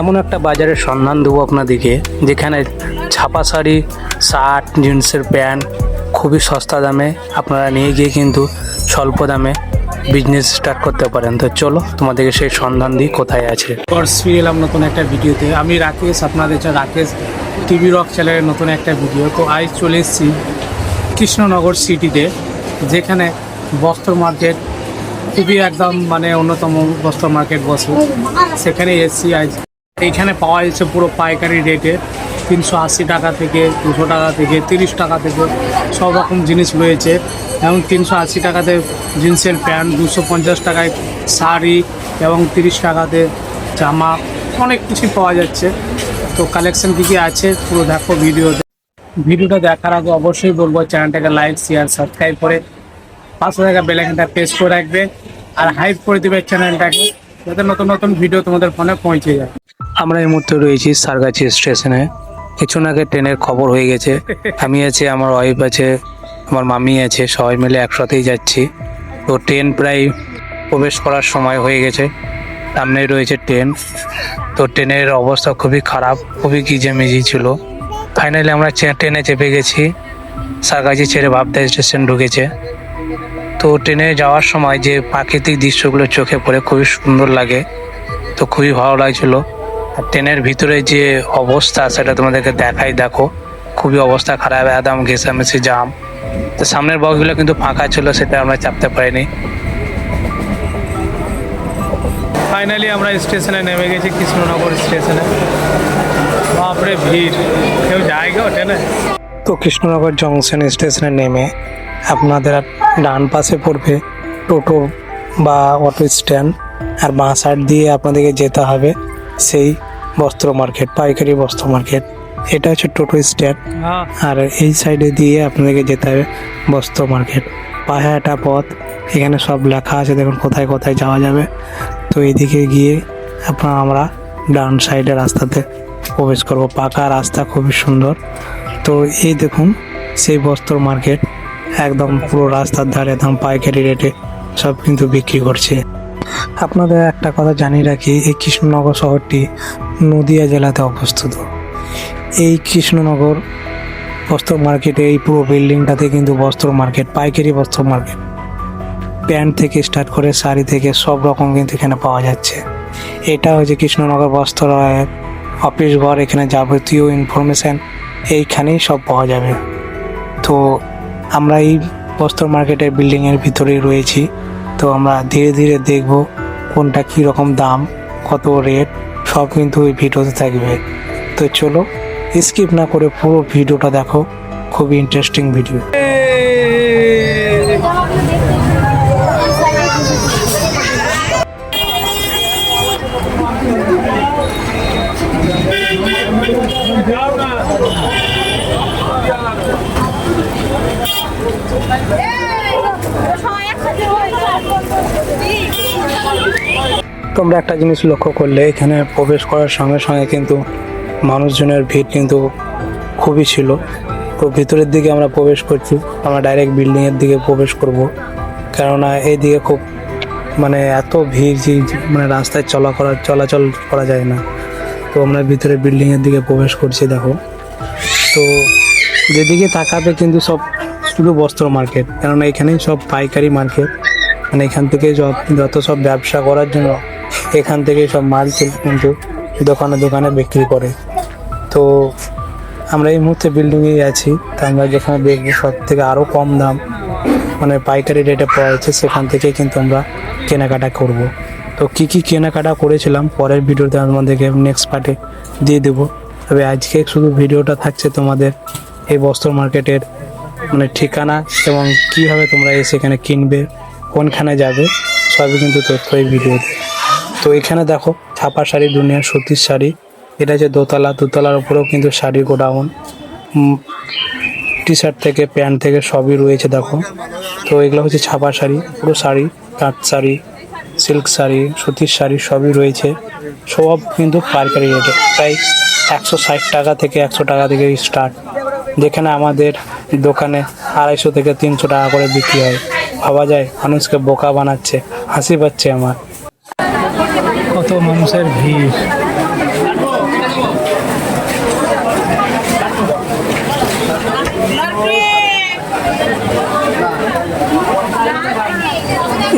এমন একটা বাজারের সন্ধান দেবো আপনাদেরকে, যেখানে ছাপা শাড়ি, শার্ট, জিন্সের প্যান্ট খুবই সস্তা দামে আপনারা নিয়ে গিয়ে কিন্তু স্বল্প দামে বিজনেস স্টার্ট করতে পারেন। তো চলো, তোমাদেরকে সেই সন্ধান দিই, কোথায় আছে। ফিরে এলাম নতুন একটা ভিডিওতে। আমি রাকেশ, আপনাদের রাকেশ টিভি রক চ্যানেলের নতুন একটা ভিডিও। তো আজ চলে এসেছি কৃষ্ণনগর সিটিতে যেখানে বস্ত্র মার্কেট খুবই একদম মানে অন্যতম বস্ত্র মার্কেট বসে। সেখানে এসেছি আজ। এইখানে পাওয়া যাচ্ছে পুরো পাইকারি রেটে তিনশো আশি টাকা থেকে, দুশো টাকা থেকে, তিরিশ টাকা থেকে সব রকম জিনিস রয়েছে। এবং তিনশো আশি টাকাতে জিন্সের প্যান্ট, দুশো পঞ্চাশ টাকায় শাড়ি এবং তিরিশ টাকাতে জামা, অনেক কিছুই পাওয়া যাচ্ছে। তো কালেকশন কী কী আছে পুরো দেখো ভিডিওতে। ভিডিওটা দেখার আগে অবশ্যই বলব চ্যানেলটাকে লাইক শেয়ার সাবস্ক্রাইব করে পাঁচশো টাকা বেলাইকনটা প্রেস করে রাখবে। আর হাইপ করে দেবে চ্যানেলটাকে, যাতে নতুন নতুন ভিডিও তোমাদের ফোনে পৌঁছে যায়। আমরা এই মুহূর্তে রয়েছি সারগাছি স্টেশনে। কিছু আগে ট্রেনের খবর হয়ে গেছে। আমি আছি, আমার ওয়াইফ আছে, আমার মামি আছে, সবাই মিলে একসাথেই যাচ্ছি। তো ট্রেন প্রায় প্রবেশ করার সময় হয়ে গেছে। সামনেই রয়েছে ট্রেন। তো ট্রেনের অবস্থা খুবই খারাপ, খুবই গিজেমিজি ছিল। ফাইনালি আমরা ট্রেনে চেপে গেছি। সারগাছি ছেড়ে ভাবতে স্টেশন ঢুকেছে। তো ট্রেনে যাওয়ার সময় যে প্রাকৃতিক দৃশ্যগুলো চোখে পড়ে খুবই সুন্দর লাগে। তো খুবই ভালো লাগছিল। আর ট্রেনের ভিতরে যে অবস্থা, সেটা তোমাদেরকে দেখাই। দেখো, খুবই অবস্থা খারাপ, একদম ঘেঁষামেশি জাম তো সামনের বক্সগুলো কিন্তু ফাঁকা ছিল, সেটা আমরা চাপতে পারিনি। ফাইনালি আমরা স্টেশনে নেমে গেছি, কৃষ্ণনগর স্টেশনে। বাপরে ভিড়। কেউ যায় গো ট্রেনে? তো কৃষ্ণনগর জংশন স্টেশনে নেমে আপনাদের ডান পাশে পড়বে টোটো বা অটো স্ট্যান্ড, আর বাঁ সাইড দিয়ে আপনাদেরকে যেতে হবে। সেই বস্ত্র মার্কেট পাইকারি বস্ত্র মার্কেট। এটা হচ্ছে টোটো স্ট্যান্ড আর এই সাইডে দিয়ে আপনাদেরকে যেতে হবে বস্ত্র মার্কেট। পাহাড়টা পথ এখানে সব লেখা আছে দেখুন কোথায় কোথায় যাওয়া যাবে। তো এদিকে গিয়ে আপনার আমরা ডান সাইডে রাস্তাতে প্রবেশ করব। পাকা রাস্তা খুবই সুন্দর। তো এই দেখুন সেই বস্ত্র মার্কেট। একদম পুরো রাস্তার ধারে একদম পাইকারি রেটে সব কিন্তু বিক্রি করছে। আপনাদের একটা কথা জানিয়ে রাখি, এই কৃষ্ণনগর শহরটি নদিয়া জেলাতে অবস্থিত। এই কৃষ্ণনগর বস্ত্র মার্কেটে এই পুরো বিল্ডিংটাতে কিন্তু বস্ত্র মার্কেট পাইকারি বস্ত্র মার্কেট প্যান্ট থেকে স্টার্ট করে শাড়ি থেকে সব রকম কিন্তু এখানে পাওয়া যাচ্ছে। এটা হচ্ছে কৃষ্ণনগর বস্ত্রালয়ের অফিস ঘর, এখানে যাবতীয় ইনফরমেশান এইখানেই সব পাওয়া যাবে। তো আমরা এই বস্ত্র মার্কেটের বিল্ডিংয়ের ভিতরেই রয়েছি। তো আমরা ধীরে ধীরে দেখব কোনটা কী রকম দাম, কত রেট সব কিন্তু ওই ভিডিওতে থাকবে। তো চলো স্কিপ না করে পুরো ভিডিওটা দেখো। খুবই ইন্টারেস্টিং ভিডিও তোমরা একটা জিনিস লক্ষ্য করলে, এখানে প্রবেশ করার সঙ্গে সঙ্গে কিন্তু মানুষজনের ভিড় কিন্তু খুবই ছিল। তো ভিতরের দিকে আমরা প্রবেশ করছি, আমরা ডাইরেক্ট বিল্ডিংয়ের দিকে প্রবেশ করব। কেননা এইদিকে খুব মানে এত ভিড় যে মানে রাস্তায় চলা করা, চলাচল করা যায় না। তো আমরা ভিতরে বিল্ডিংয়ের দিকে প্রবেশ করছি, দেখো। তো যেদিকে তাকাবে কিন্তু সব শুধু বস্ত্র মার্কেট কেননা এখানেই সব পাইকারি মার্কেট মানে এখান থেকে যত সব ব্যবসা করার জন্য এখান থেকে সব মাল কিনে কিন্তু দোকানে দোকানে বিক্রি করে। তো আমরা এই মুহূর্তে বিল্ডিংয়েই আছি। তা আমরা যেখানে দেখব সব থেকে আরও কম দাম মানে পাইকারি রেটে পাওয়া যাচ্ছে, সেখান থেকে কিন্তু আমরা কেনাকাটা করব। তো কি কি কেনাকাটা করেছিলাম, পরের ভিডিওতে আমাদেরকে নেক্সট পার্টে দিয়ে দেবো। তবে আজকে শুধু ভিডিওটা থাকছে তোমাদের এই বস্ত্র মার্কেটের মানে ঠিকানা এবং কীভাবে তোমরা এসে এখানে কিনবে কোনখানে যাবে, সবই কিন্তু তথ্য এই ভিডিওতে। তো এখানে দেখো, ছাপা শাড়ি দুনিয়ার সুতির শাড়ি, এটা হচ্ছে দোতলা, দোতলার উপরেও কিন্তু শাড়ি গোডাউন। টি শার্ট থেকে প্যান্ট থেকে সবই রয়েছে দেখো। তো এগুলো হচ্ছে ছাপা শাড়ি, পুরো শাড়ি তাঁত শাড়ি, সিল্ক শাড়ি সুতির শাড়ি সবই রয়েছে। সব কিন্তু পাইকারি রেটে প্রায় একশো ষাট টাকা থেকে একশো টাকা থেকে স্টার্ট যেখানে আমাদের দোকানে আড়াইশো থেকে তিনশো টাকা করে বিক্রি হয়। ভাবা যায়, মানুষকে বোকা বানাচ্ছে, হাসি পাচ্ছে আমার। কত মানুষের ভিড়।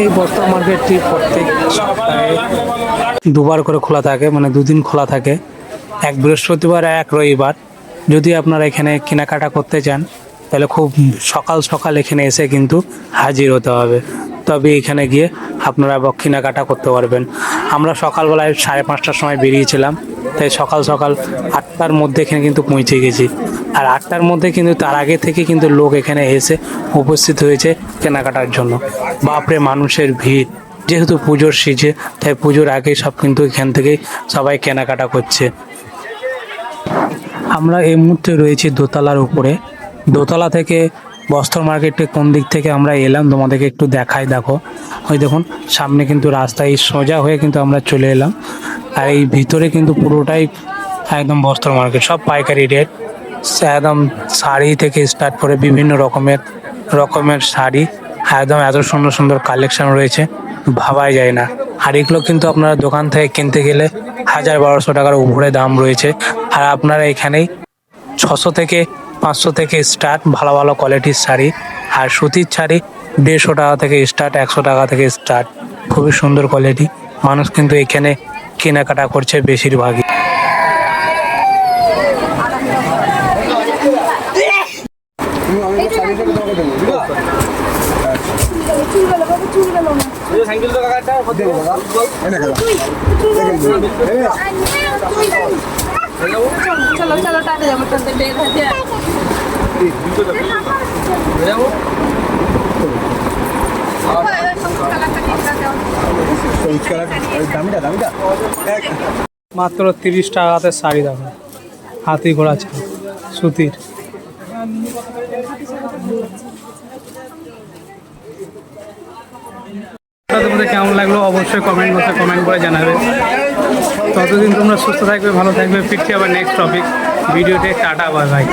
এই বস্তা মার্কেটটি প্রত্যেক সপ্তাহে দুবার করে খোলা থাকে মানে দুদিন খোলা থাকে। এক বৃহস্পতিবার আর এক রবিবার। যদি আপনারা এখানে কেনাকাটা করতে চান তাহলে খুব সকাল সকাল এখানে এসে কিন্তু হাজির হতে হবে। তবে এখানে গিয়ে আপনারা কেনাকাটা করতে পারবেন। আমরা সকালবেলায় সাড়ে পাঁচটার সময় বেরিয়েছিলাম, তাই সকাল সকাল আটটার মধ্যে এখানে কিন্তু পৌঁছে গেছি। আর আটটার মধ্যে কিন্তু তার আগে থেকে কিন্তু লোক এখানে এসে উপস্থিত হয়েছে কেনাকাটার জন্য। বাপরে, মানুষের ভিড়। যেহেতু পুজোর সিজে, তাই পুজোর আগে সব কিন্তু এখান থেকেই সবাই কেনাকাটা করছে। আমরা এই মুহূর্তে রয়েছি দোতলার উপরে। দোতলা থেকে বস্ত্র মার্কেটে কোন দিক থেকে আমরা এলাম, তোমাদেরকে একটু দেখাই, দেখো। ওই দেখুন, সামনে কিন্তু রাস্তায় সোজা হয়ে কিন্তু আমরা চলে এলাম। আর এই ভিতরে কিন্তু পুরোটাই একদম বস্ত্র মার্কেট, সব পাইকারি রেট একদম শাড়ি থেকে স্টার্ট করে বিভিন্ন রকমের রকমের শাড়ি, একদম এত সুন্দর সুন্দর কালেকশন রয়েছে, ভাবাই যায় না। আর এগুলো কিন্তু আপনারা দোকান থেকে কিনতে গেলে হাজার বারোশো টাকার উপরে দাম রয়েছে। আর আপনারা এখানেই ছশো থেকে পাঁচশো থেকে স্টার্ট ভালো ভালো কোয়ালিটির শাড়ি আর সুতির শাড়ি দেড়শো টাকা থেকে স্টার্ট একশো টাকা থেকে স্টার্ট খুবই সুন্দর কোয়ালিটি মানুষ কিন্তু এখানে কেনাকাটা করছে বেশিরভাগই। চলো চলো টাটা যাব টাটা বের দামিটা দামিটা। মাত্র তিরিশ টাকাতে শাড়ি দেখো। হাতি ঘোড়া ছিল সুতির। তোমাদের কেমন লাগল? অবশ্যই কমেন্ট বক্সে কমেন্ট করে জানাবে। ততদিন তোমরা সুস্থ থাকবে ভালো থাকবে। ফিরছি আবার নেক্সট টপিক ভিডিওতে টাটা বাই বাই